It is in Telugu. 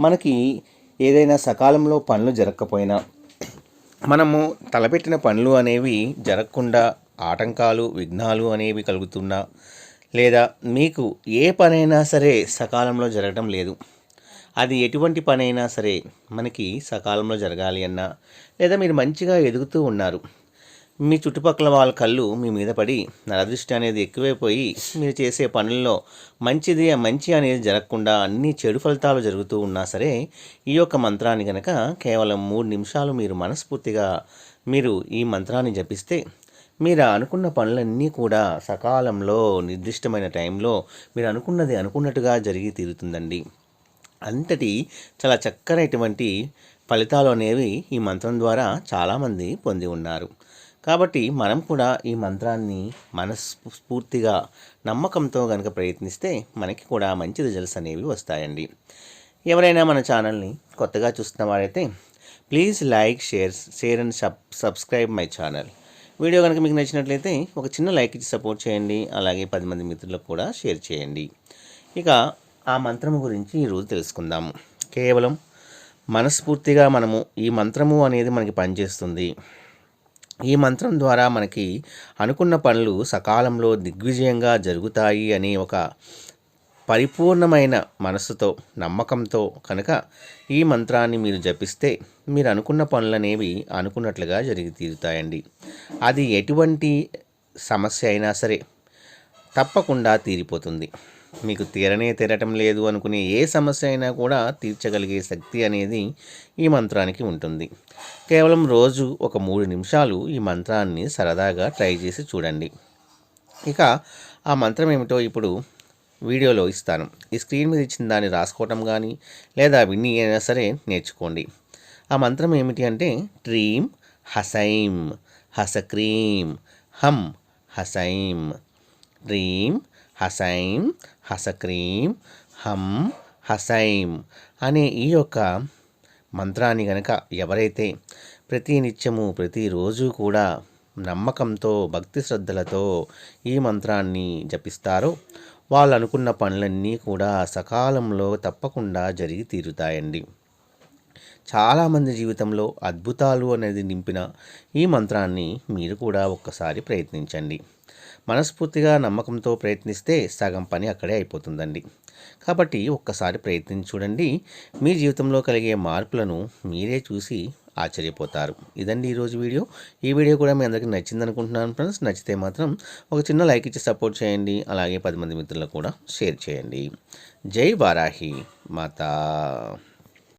మనకి ఏదైనా సకాలంలో పనులు జరగకపోయినా మనము తలపెట్టిన పనులు అనేవి జరగకుండా ఆటంకాలు విఘ్నాలు అనేవి కలుగుతున్నా లేదా మీకు ఏ పనైనా సరే సకాలంలో జరగడం లేదు. అది ఎటువంటి పనైనా సరే మనకి సకాలంలో జరగాలి అన్నా లేదా మీరు మంచిగా ఎదుగుతూ ఉన్నారు. మీ చుట్టుపక్కల వాళ్ళ కళ్ళు మీ మీద పడి నరదృష్టి అనేది ఎక్కువైపోయి మీరు చేసే పనుల్లో మంచిది మంచి అనేది జరగకుండా అన్ని చెడు ఫలితాలు జరుగుతూ ఉన్నా సరే ఈ యొక్క మంత్రాన్ని కనుక కేవలం మూడు నిమిషాలు మీరు మనస్ఫూర్తిగా మీరు ఈ మంత్రాన్ని జపిస్తే మీరు అనుకున్న పనులన్నీ కూడా సకాలంలో నిర్దిష్టమైన టైంలో మీరు అనుకున్నది అనుకున్నట్టుగా జరిగి తీరుతుందండి. అంతటి చాలా చక్కనటువంటి ఫలితాలు అనేవి ఈ మంత్రం ద్వారా చాలామంది పొంది ఉన్నారు. కాబట్టి మనం కూడా ఈ మంత్రాన్ని మనస్ఫూర్తిగా నమ్మకంతో కనుక ప్రయత్నిస్తే మనకి కూడా మంచి రిజల్ట్స్ అనేవి వస్తాయండి. ఎవరైనా మన ఛానల్ని కొత్తగా చూస్తున్న వారైతే please like share share and sub subscribe my channel video కనుక మీకు నచ్చినట్లయితే ఒక చిన్న లైక్ ఇచ్చి సపోర్ట్ చేయండి. అలాగే పది మంది మిత్రులకు కూడా షేర్ చేయండి. ఇక ఆ మంత్రము గురించి ఈరోజు తెలుసుకుందాము కేవలం మనస్ఫూర్తిగా మనము ఈ మంత్రము అనేది మనకి పనిచేస్తుంది. ఈ మంత్రం ద్వారా మనకి అనుకున్న పనులు సకాలంలో దిగ్విజయంగా జరుగుతాయి అనే ఒక పరిపూర్ణమైన మనసుతో నమ్మకంతో కనుక ఈ మంత్రాన్ని మీరు జపిస్తే మీరు అనుకున్న పనులనేవి అనుకున్నట్లుగా జరిగి తీరుతాయండి. అది ఎటువంటి సమస్య అయినా సరే తప్పకుండా తీరిపోతుంది. మీకు తీరనే తీరటం లేదు అనుకునే ఏ సమస్య అయినా కూడా తీర్చగలిగే శక్తి అనేది ఈ మంత్రానికి ఉంటుంది. కేవలం రోజు ఒక మూడు నిమిషాలు ఈ మంత్రాన్ని సరదాగా ట్రై చేసి చూడండి. ఇక ఆ మంత్రం ఏమిటో ఇప్పుడు వీడియోలో ఇస్తాను. ఈ స్క్రీన్ మీద ఇచ్చిన దాన్ని రాసుకోవటం కానీ లేదా విన్ని అయినా సరే నేర్చుకోండి. ఆ మంత్రం ఏమిటి అంటే ట్రీమ్ హసైమ్ హసక్రీమ్ హమ్ హసైమ్ డ్రీమ్ హసైమ్ హసక్రీమ్ హం హసైమ్ అనే ఈ యొక్క మంత్రాన్ని గనక ఎవరైతే ప్రతి నిత్యము ప్రతిరోజు కూడా నమ్మకంతో భక్తి శ్రద్ధలతో ఈ మంత్రాన్ని జపిస్తారో వాళ్ళు అనుకున్న పనులన్నీ కూడా సకాలంలో తప్పకుండా జరిగి తీరుతాయండి. చాలామంది జీవితంలో అద్భుతాలు అనేది నింపిన ఈ మంత్రాన్ని మీరు కూడా ఒక్కసారి ప్రయత్నించండి. మనస్ఫూర్తిగా నమ్మకంతో ప్రయత్నిస్తే సగం పని అక్కడే అయిపోతుందండి. కాబట్టి ఒక్కసారి ప్రయత్నించి చూడండి. మీ జీవితంలో కలిగే మార్పులను మీరే చూసి ఆశ్చర్యపోతారు. ఇదండి ఈరోజు వీడియో. ఈ వీడియో కూడా మీ అందరికీ నచ్చింది అనుకుంటున్నాను ఫ్రెండ్స్. నచ్చితే మాత్రం ఒక చిన్న లైక్ ఇచ్చి సపోర్ట్ చేయండి. అలాగే పది మంది మిత్రులకు కూడా షేర్ చేయండి. జై వారాహి. మాతా